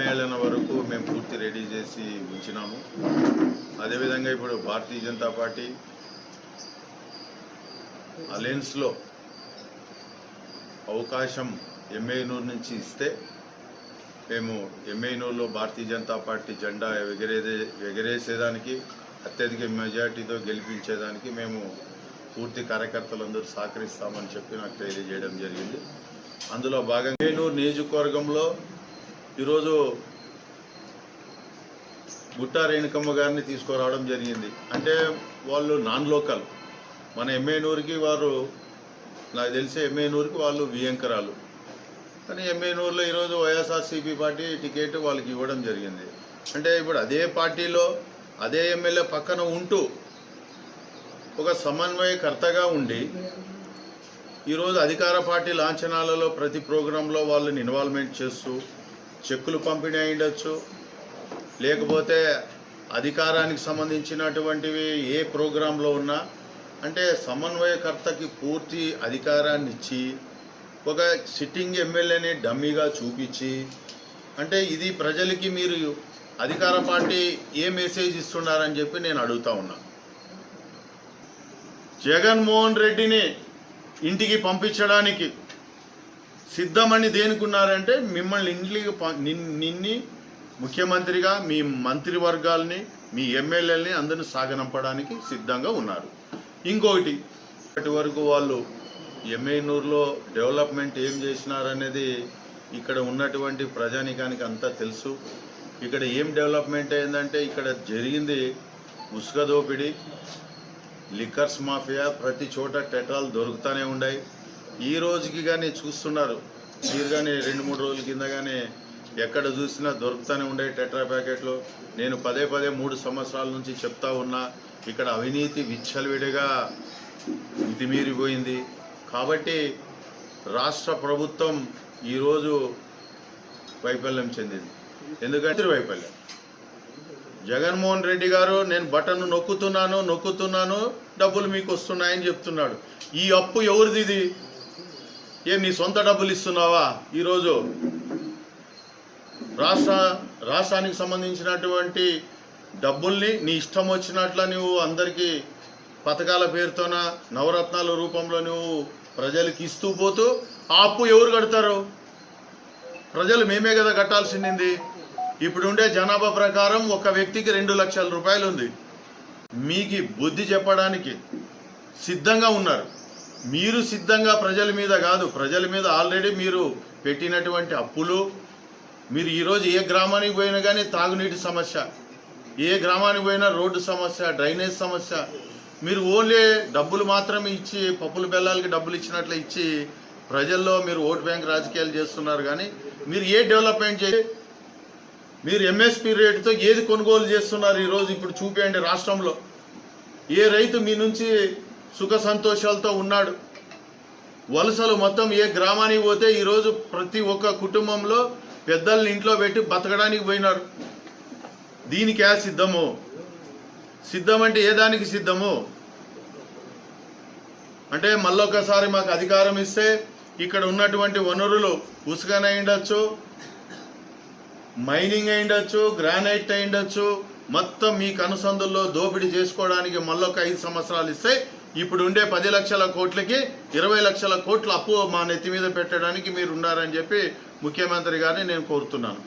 సమ్మేళన వరకు మేము పూర్తి రెడీ చేసి ఉంచినాము. అదేవిధంగా ఇప్పుడు భారతీయ జనతా పార్టీ అలయన్స్లో అవకాశం ఎంఐనూరు నుంచి ఇస్తే మేము ఎంఐనూరులో భారతీయ జనతా పార్టీ జెండా ఎగరేదే ఎగరేసేదానికి అత్యధిక మెజార్టీతో గెలిపించేదానికి మేము పూర్తి కార్యకర్తలందరూ సహకరిస్తామని చెప్పి నాకు తెలియజేయడం జరిగింది. అందులో భాగంగా ఎంఐనూరు నియోజకవర్గంలో ఈరోజు గుట్టా రేణుకమ్మ గారిని తీసుకురావడం జరిగింది. అంటే వాళ్ళు నాన్ లోకల్. మన ఎంఏనూరుకి వారు నాకు తెలిసి ఎంఏనూరుకి వాళ్ళు వియంకరాలు. కానీ ఎంఏనూరులో ఈరోజు వైఎస్ఆర్సీపీ పార్టీ టికెట్ వాళ్ళకి ఇవ్వడం జరిగింది. అంటే ఇప్పుడు అదే పార్టీలో అదే ఎమ్మెల్యే పక్కన ఉంటూ ఒక సమన్వయకర్తగా ఉండి ఈరోజు అధికార పార్టీ లాంఛనాలలో ప్రతి ప్రోగ్రాంలో వాళ్ళని ఇన్వాల్వ్మెంట్ చేస్తూ చెక్కులు పంపిణీ అయ్యుండొచ్చు. లేకపోతే అధికారానికి సంబంధించినటువంటివి ఏ ప్రోగ్రాంలో ఉన్నా అంటే సమన్వయకర్తకి పూర్తి అధికారాన్ని ఇచ్చి ఒక సిట్టింగ్ ఎమ్మెల్యేని డమ్మీగా చూపించి అంటే ఇది ప్రజలకి మీరు అధికార పార్టీ ఏ మెసేజ్ ఇస్తున్నారని చెప్పి నేను అడుగుతా ఉన్నా. జగన్మోహన్ రెడ్డిని ఇంటికి పంపించడానికి సిద్ధమని దేనికున్నారంటే మిమ్మల్ని ఇంటికి నిన్- నిన్ని ముఖ్యమంత్రిగా మీ మంత్రివర్గాల్ని మీ ఎమ్మెల్యేలని అందరిని సాగనంపడానికి సిద్ధంగా ఉన్నారు. ఇంకొకటి ఇప్పటి వరకు వాళ్ళు ఎమ్మెనూరులో డెవలప్మెంట్ ఏం చేసినారనేది ఇక్కడ ఉన్నటువంటి ప్రజానికానికి అంతా తెలుసు. ఇక్కడ ఏం డెవలప్మెంట్ అయిందంటే ఇక్కడ జరిగింది ఉసుక దోపిడీ లిక్కర్స్ మాఫియా ప్రతి చోట టెట్రాలు దొరుకుతూనే ఉన్నాయి ఈ రోజుకి కానీ చూస్తున్నారు. మీరు కానీ రెండు మూడు రోజుల కింద కానీ ఎక్కడ చూసినా దొరుకుతూనే ఉండే టెట్రా ప్యాకెట్లు. నేను పదే పదే మూడు సంవత్సరాల నుంచి చెప్తా ఉన్నా ఇక్కడ అవినీతి విచ్చలవిడిగా మితిమీరిపోయింది. కాబట్టి రాష్ట్ర ప్రభుత్వం ఈరోజు వైఫల్యం చెందింది. ఎందుకంటే వైఫల్యం. జగన్మోహన్ రెడ్డి గారు నేను బటన్ నొక్కుతున్నాను నొక్కుతున్నాను డబ్బులు మీకు వస్తున్నాయని చెప్తున్నాడు. ఈ అప్పు ఎవరిది ఇది? ఏం నీ సొంత డబ్బులు ఇస్తున్నావా? ఈరోజు రాష్ట్ర రాష్ట్రానికి సంబంధించినటువంటి డబ్బుల్ని నీ ఇష్టం వచ్చినట్ల నువ్వు అందరికీ పథకాల పేరుతోన నవరత్నాల రూపంలో నువ్వు ప్రజలకు ఇస్తూ పోతూ ఆ అప్పు ఎవరు కడతారు? ప్రజలు మేమే కదా కట్టాల్సింది. ఇప్పుడుండే జనాభా ప్రకారం ఒక వ్యక్తికి రెండు లక్షల రూపాయలు ఉంది. మీకు బుద్ధి చెప్పడానికి సిద్ధంగా ఉన్నారు. మీరు సిద్ధంగా ప్రజల మీద కాదు ప్రజల మీద ఆల్రెడీ మీరు పెట్టినటువంటి అప్పులు. మీరు ఈరోజు ఏ గ్రామానికి పోయినా కానీ తాగునీటి సమస్య ఏ గ్రామానికి పోయినా రోడ్డు సమస్య డ్రైనేజ్ సమస్య. మీరు ఓన్లీ డబ్బులు మాత్రమే ఇచ్చి పప్పుల బెల్లాలకి డబ్బులు ఇచ్చినట్లు ఇచ్చి ప్రజల్లో మీరు ఓట్ బ్యాంక్ రాజకీయాలు చేస్తున్నారు కానీ మీరు ఏ డెవలప్మెంట్ చే మీరు ఎంఎస్పి రేటుతో ఏది కొనుగోలు చేస్తున్నారు ఈరోజు ఇప్పుడు చూపేయండి రాష్ట్రంలో. ఏ రైతు మీ నుంచి సుఖ సంతోషాలతో ఉన్నాడు. వలసలు మొత్తం ఏ గ్రామానికి పోతే ఈరోజు ప్రతి ఒక్క కుటుంబంలో పెద్దల్ని ఇంట్లో పెట్టి బతకడానికి పోయినారు. దీనికి ఏ సిద్ధము? సిద్ధం అంటే ఏ దానికి సిద్ధము? అంటే మళ్ళొకసారి మాకు అధికారం ఇస్తే ఇక్కడ ఉన్నటువంటి వనరులు ఉసుకనై ఉండొచ్చు మైనింగ్ అయిండొచ్చు గ్రానైట్ అయిండొచ్చు మొత్తం మీ కనుసందుల్లో దోపిడీ చేసుకోవడానికి మళ్ళొక ఐదు సంవత్సరాలు ఇస్తే ఇప్పుడు ఉండే పది లక్షల కోట్లకి ఇరవై లక్షల కోట్ల అప్పు మా నెత్తి మీద పెట్టడానికి మీరు ఉన్నారని చెప్పి ముఖ్యమంత్రి గారిని నేను కోరుతున్నాను.